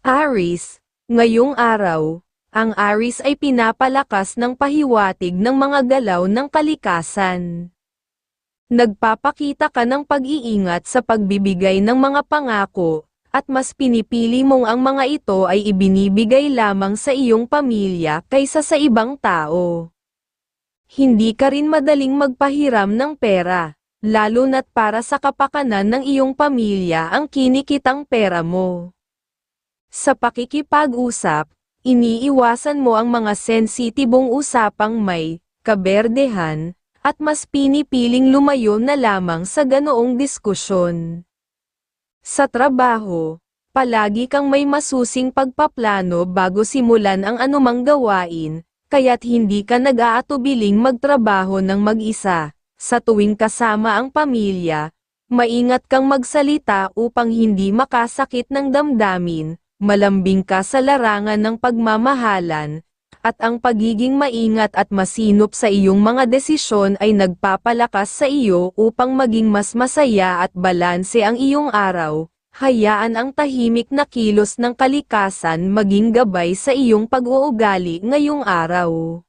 Aris, ngayong araw, ang Aris ay pinapalakas ng pahiwatig ng mga galaw ng kalikasan. Nagpapakita ka ng pag-iingat sa pagbibigay ng mga pangako, at mas pinipili mong ang mga ito ay ibinibigay lamang sa iyong pamilya kaysa sa ibang tao. Hindi ka rin madaling magpahiram ng pera, lalo na't para sa kapakanan ng iyong pamilya ang kinikitang pera mo. Sa pakikipag-usap, iniiwasan mo ang mga sensitibong usapang may kaberdehan, at mas pinipiling lumayo na lamang sa ganoong diskusyon. Sa trabaho, palagi kang may masusing pagpaplano bago simulan ang anumang gawain, kaya't hindi ka nag-aatubiling magtrabaho ng mag-isa. Sa tuwing kasama ang pamilya, maingat kang magsalita upang hindi makasakit ng damdamin, malambing ka sa larangan ng pagmamahalan, at ang pagiging maingat at masinop sa iyong mga desisyon ay nagpapalakas sa iyo upang maging mas masaya at balanse ang iyong araw. Hayaan ang tahimik na kilos ng kalikasan maging gabay sa iyong pag-uugali ngayong araw.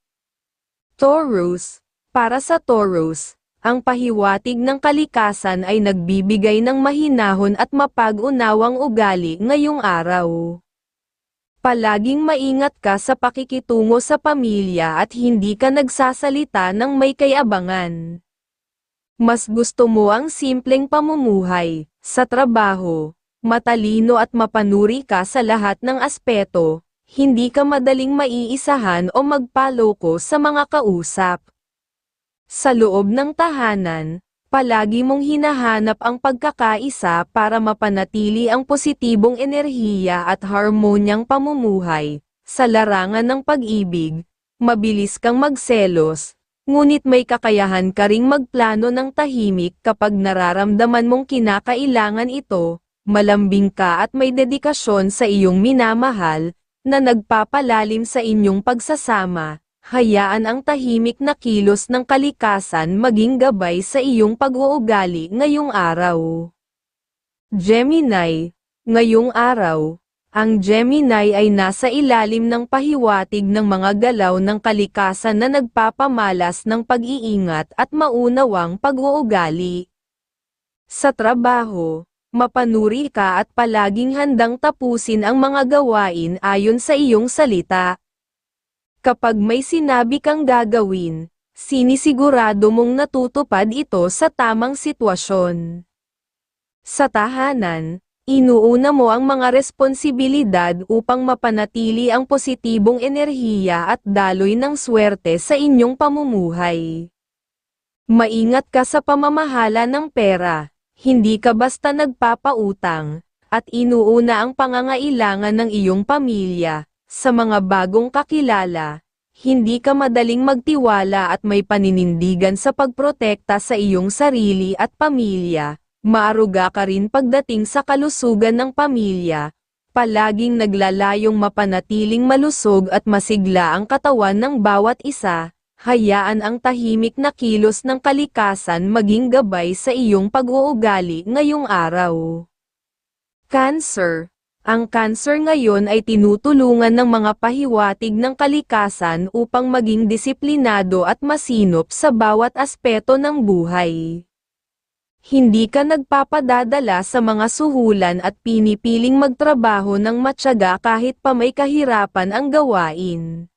Taurus, para sa Taurus, ang pahiwatig ng kalikasan ay nagbibigay ng mahinahon at mapag-unawang ugali ngayong araw. Palaging maingat ka sa pakikitungo sa pamilya at hindi ka nagsasalita ng may kayabangan. Mas gusto mo ang simpleng pamumuhay, sa trabaho, matalino at mapanuri ka sa lahat ng aspeto, hindi ka madaling maiisahan o magpaloko sa mga kausap. Sa loob ng tahanan, palagi mong hinahanap ang pagkakaisa para mapanatili ang positibong enerhiya at harmonyang pamumuhay. Sa larangan ng pag-ibig, mabilis kang magselos, ngunit may kakayahan ka ring magplano ng tahimik kapag nararamdaman mong kinakailangan ito, malambing ka at may dedikasyon sa iyong minamahal, na nagpapalalim sa inyong pagsasama, hayaan ang tahimik na kilos ng kalikasan maging gabay sa iyong pag-uugali ngayong araw. Gemini, ngayong araw, ang Gemini ay nasa ilalim ng pahiwatig ng mga galaw ng kalikasan na nagpapamalas ng pag-iingat at maunawang pag-uugali. Sa trabaho, mapanuri ka at palaging handang tapusin ang mga gawain ayon sa iyong salita. Kapag may sinabi kang gagawin, sinisigurado mong natutupad ito sa tamang sitwasyon. Sa tahanan, inuuna mo ang mga responsibilidad upang mapanatili ang positibong enerhiya at daloy ng swerte sa inyong pamumuhay. Maingat ka sa pamamahala ng pera, hindi ka basta nagpapautang, at inuuna ang pangangailangan ng iyong pamilya, sa mga bagong kakilala, hindi ka madaling magtiwala at may paninindigan sa pagprotekta sa iyong sarili at pamilya, maaruga ka rin pagdating sa kalusugan ng pamilya, palaging naglalayong mapanatiling malusog at masigla ang katawan ng bawat isa, hayaan ang tahimik na kilos ng kalikasan maging gabay sa iyong pag-uugali ngayong araw. Cancer ang cancer ngayon ay tinutulungan ng mga pahiwatig ng kalikasan upang maging disiplinado at masinop sa bawat aspeto ng buhay. Hindi ka nagpapadadala sa mga suhulan at pinipiling magtrabaho ng matyaga kahit pa may kahirapan ang gawain.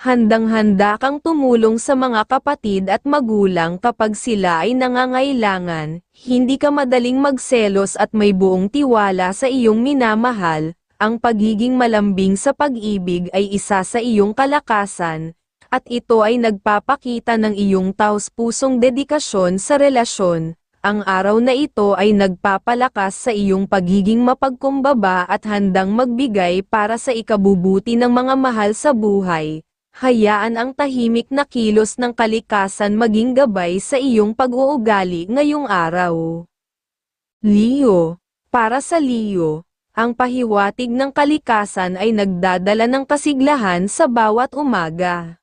Handang-handa kang tumulong sa mga kapatid at magulang kapag sila ay nangangailangan, hindi ka madaling magselos at may buong tiwala sa iyong minamahal, ang pagiging malambing sa pag-ibig ay isa sa iyong kalakasan, at ito ay nagpapakita ng iyong taos-pusong dedikasyon sa relasyon. Ang araw na ito ay nagpapalakas sa iyong pagiging mapagkumbaba at handang magbigay para sa ikabubuti ng mga mahal sa buhay hayaan ang tahimik na kilos ng kalikasan maging gabay sa iyong pag-uugali ngayong araw. Leo, para sa Leo, ang pahiwatig ng kalikasan ay nagdadala ng kasiglahan sa bawat umaga.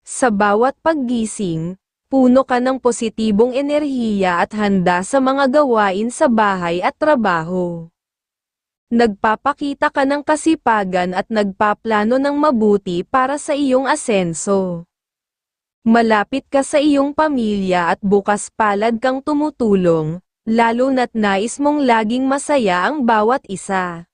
Sa bawat paggising, puno ka ng positibong enerhiya at handa sa mga gawain sa bahay at trabaho. Nagpapakita ka ng kasipagan at nagpaplano ng mabuti para sa iyong asenso. Malapit ka sa iyong pamilya at bukas palad kang tumutulong, lalo na't nais mong laging masaya ang bawat isa.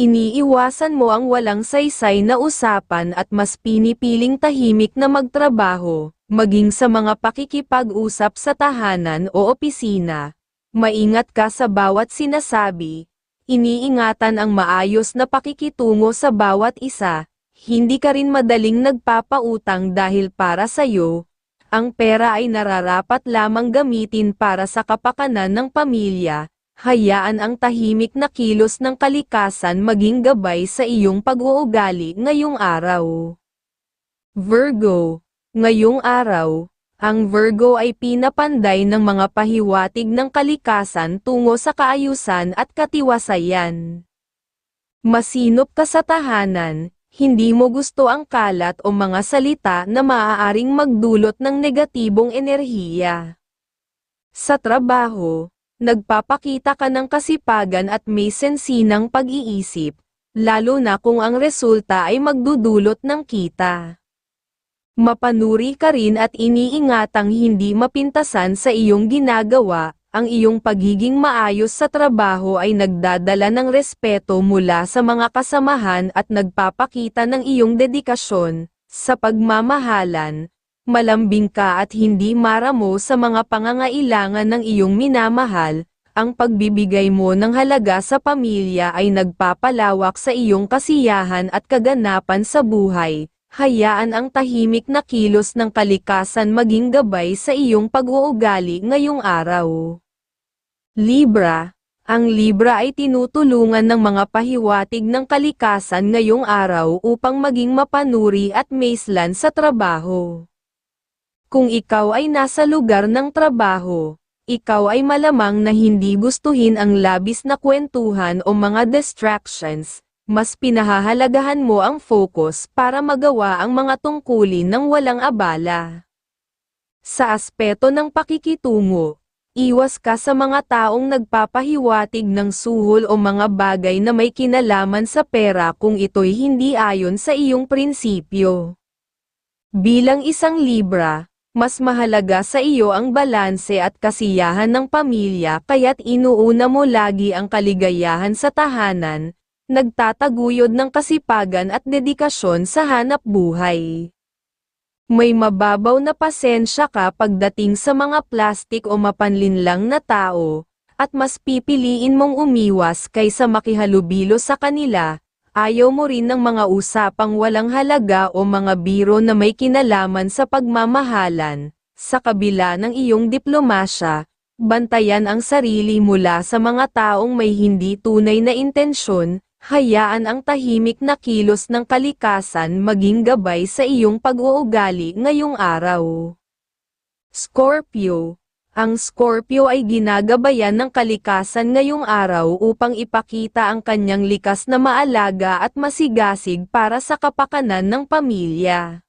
Iniiwasan mo ang walang saysay na usapan at mas pinipiling tahimik na magtrabaho, maging sa mga pakikipag-usap sa tahanan o opisina. Maingat ka sa bawat sinasabi, iniingatan ang maayos na pakikitungo sa bawat isa, hindi ka rin madaling nagpapautang dahil para sa'yo, ang pera ay nararapat lamang gamitin para sa kapakanan ng pamilya, hayaan ang tahimik na kilos ng kalikasan maging gabay sa iyong pag-uugali ngayong araw. Virgo, ngayong araw, ang Virgo ay pinapanday ng mga pahiwatig ng kalikasan tungo sa kaayusan at katiwasayan. Masinop ka sa tahanan, hindi mo gusto ang kalat o mga salita na maaaring magdulot ng negatibong enerhiya. Sa trabaho, nagpapakita ka ng kasipagan at may sensinang pag-iisip, lalo na kung ang resulta ay magdudulot ng kita. Mapanuri ka rin at iniingatang hindi mapintasan sa iyong ginagawa, ang iyong pagiging maayos sa trabaho ay nagdadala ng respeto mula sa mga kasamahan at nagpapakita ng iyong dedikasyon, sa pagmamahalan, malambing ka at hindi maramo sa mga pangangailangan ng iyong minamahal, ang pagbibigay mo ng halaga sa pamilya ay nagpapalawak sa iyong kasiyahan at kaganapan sa buhay, hayaan ang tahimik na kilos ng kalikasan maging gabay sa iyong pag-uugali ngayong araw. Libra, ang Libra ay tinutulungan ng mga pahiwatig ng kalikasan ngayong araw upang maging mapanuri at maislan sa trabaho. Kung ikaw ay nasa lugar ng trabaho, ikaw ay malamang na hindi gustuhin ang labis na kwentuhan o mga distractions, mas pinahahalagahan mo ang focus para magawa ang mga tungkulin ng walang abala. Sa aspeto ng pakikitungo, iwas ka sa mga taong nagpapahiwatig ng suhol o mga bagay na may kinalaman sa pera kung ito'y hindi ayon sa iyong prinsipyo. Bilang isang Libra, mas mahalaga sa iyo ang balanse at kasiyahan ng pamilya kaya't inuuna mo lagi ang kaligayahan sa tahanan, nagtataguyod ng kasipagan at dedikasyon sa hanap buhay. May mababaw na pasensya ka pagdating sa mga plastik o mapanlinlang na tao, at mas pipiliin mong umiwas kaysa makihalubilo sa kanila, ayaw mo rin ng mga usapang walang halaga o mga biro na may kinalaman sa pagmamahalan, sa kabila ng iyong diplomasya, bantayan ang sarili mula sa mga taong may hindi tunay na intensyon, hayaan ang tahimik na kilos ng kalikasan maging gabay sa iyong pag-uugali ngayong araw. Scorpio Ang Scorpio ay ginagabayan ng kalikasan ngayong araw upang ipakita ang kanyang likas na maalaga at masigasig para sa kapakanan ng pamilya.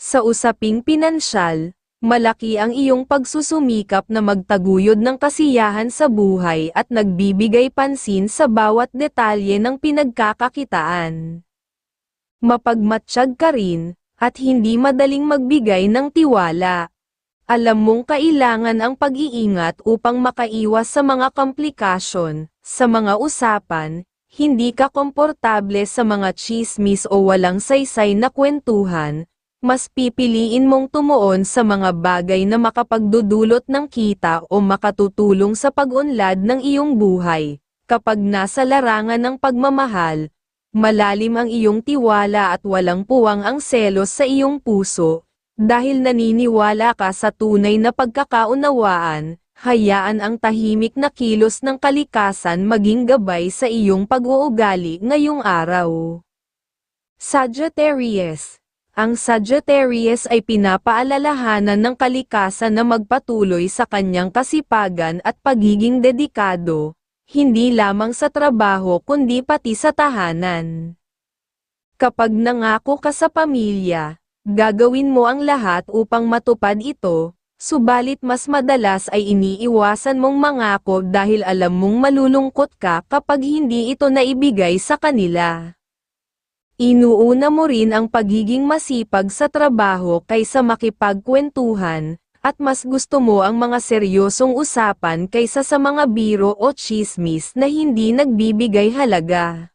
Sa usaping pinansyal, malaki ang iyong pagsusumikap na magtaguyod ng kasiyahan sa buhay at nagbibigay pansin sa bawat detalye ng pinagkakakitaan. Mapagmatsyag ka rin, at hindi madaling magbigay ng tiwala. Alam mong kailangan ang pag-iingat upang makaiwas sa mga komplikasyon, sa mga usapan, hindi ka komportable sa mga chismis o walang saysay na kwentuhan, mas pipiliin mong tumuon sa mga bagay na makapagdudulot ng kita o makatutulong sa pag-unlad ng iyong buhay. Kapag nasa larangan ng pagmamahal, malalim ang iyong tiwala at walang puwang ang selos sa iyong puso, dahil naniniwala ka sa tunay na pagkakaunawaan, hayaan ang tahimik na kilos ng kalikasan maging gabay sa iyong pag-uugali ngayong araw. Sagittarius ang Sagittarius ay pinapaalalahanan ng kalikasan na magpatuloy sa kanyang kasipagan at pagiging dedikado, hindi lamang sa trabaho kundi pati sa tahanan. Kapag nangako ka sa pamilya, gagawin mo ang lahat upang matupad ito, subalit mas madalas ay iniiwasan mong mangako dahil alam mong malulungkot ka kapag hindi ito naibigay sa kanila. Inuuna mo rin ang pagiging masipag sa trabaho kaysa makipagkwentuhan, at mas gusto mo ang mga seryosong usapan kaysa sa mga biro o chismis na hindi nagbibigay halaga.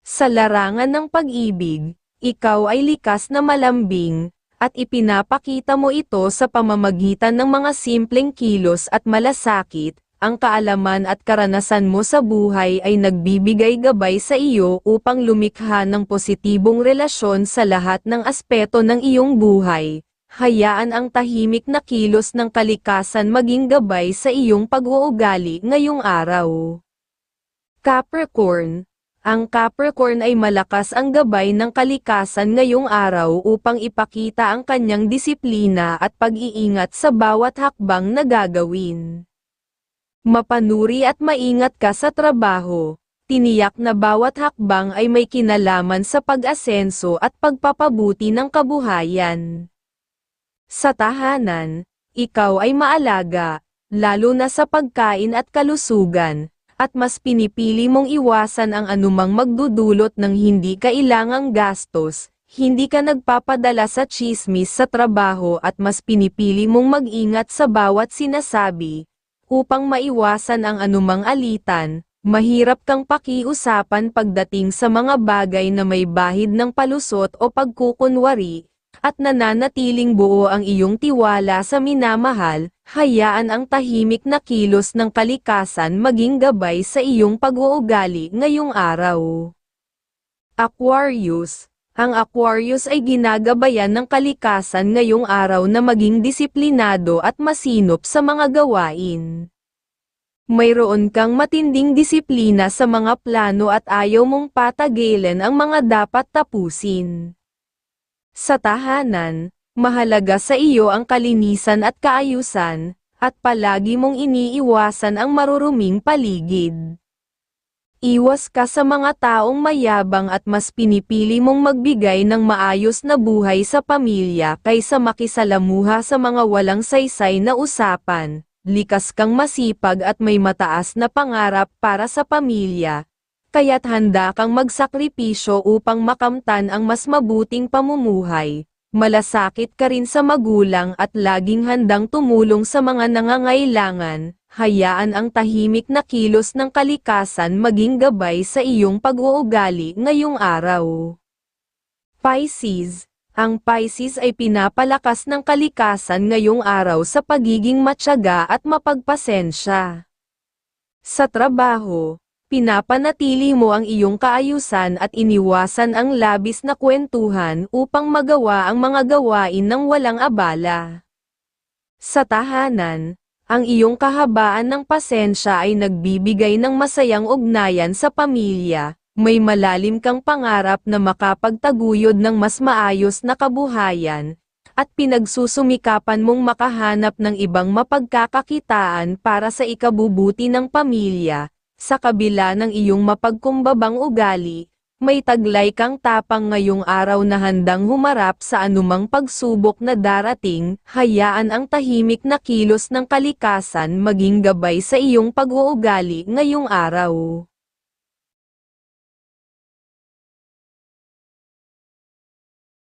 Sa larangan ng pag-ibig, ikaw ay likas na malambing, at ipinapakita mo ito sa pamamagitan ng mga simpleng kilos at malasakit, ang kaalaman at karanasan mo sa buhay ay nagbibigay gabay sa iyo upang lumikha ng positibong relasyon sa lahat ng aspeto ng iyong buhay. Hayaan ang tahimik na kilos ng kalikasan maging gabay sa iyong pag-uugali ngayong araw. Capricorn Ang Capricorn ay malakas ang gabay ng kalikasan ngayong araw upang ipakita ang kanyang disiplina at pag-iingat sa bawat hakbang na gagawin. Mapanuri at maingat ka sa trabaho. Tiniyak na bawat hakbang ay may kinalaman sa pag-asenso at pagpapabuti ng kabuhayan. Sa tahanan, ikaw ay maalaga, lalo na sa pagkain at kalusugan, at mas pinipili mong iwasan ang anumang magdudulot ng hindi kailangang gastos, hindi ka nagpapadala sa chismis sa trabaho at mas pinipili mong mag-ingat sa bawat sinasabi, upang maiwasan ang anumang alitan, mahirap kang pakiusapan pagdating sa mga bagay na may bahid ng palusot o pagkukunwari, at nananatiling buo ang iyong tiwala sa minamahal, hayaan ang tahimik na kilos ng kalikasan maging gabay sa iyong pag-uugali ngayong araw. Aquarius Ang Aquarius ay ginagabayan ng kalikasan ngayong araw na maging disiplinado at masinop sa mga gawain. Mayroon kang matinding disiplina sa mga plano at ayaw mong patagilan ang mga dapat tapusin. Sa tahanan, mahalaga sa iyo ang kalinisan at kaayusan, at palagi mong iniiwasan ang maruruming paligid. Iwas ka sa mga taong mayabang at mas pinipili mong magbigay ng maayos na buhay sa pamilya kaysa makisalamuha sa mga walang saysay na usapan. Likas kang masipag at may mataas na pangarap para sa pamilya, kaya't handa kang magsakripisyo upang makamtan ang mas mabuting pamumuhay. Malasakit ka rin sa magulang at laging handang tumulong sa mga nangangailangan, hayaan ang tahimik na kilos ng kalikasan maging gabay sa iyong pag-uugali ngayong araw. Pisces Ang Pisces ay pinapalakas ng kalikasan ngayong araw sa pagiging matyaga at mapagpasensya. Sa trabaho, Pinapanatili mo ang iyong kaayusan at iniwasan ang labis na kwentuhan upang magawa ang mga gawain ng walang abala. Sa tahanan, ang iyong kahabaan ng pasensya ay nagbibigay ng masayang ugnayan sa pamilya, may malalim kang pangarap na makapagtaguyod ng mas maayos na kabuhayan, at pinagsusumikapan mong makahanap ng ibang mapagkakakitaan para sa ikabubuti ng pamilya, sa kabila ng iyong mapagkumbabang ugali, may taglay kang tapang ngayong araw na handang humarap sa anumang pagsubok na darating, hayaan ang tahimik na kilos ng kalikasan maging gabay sa iyong pag-uugali ngayong araw.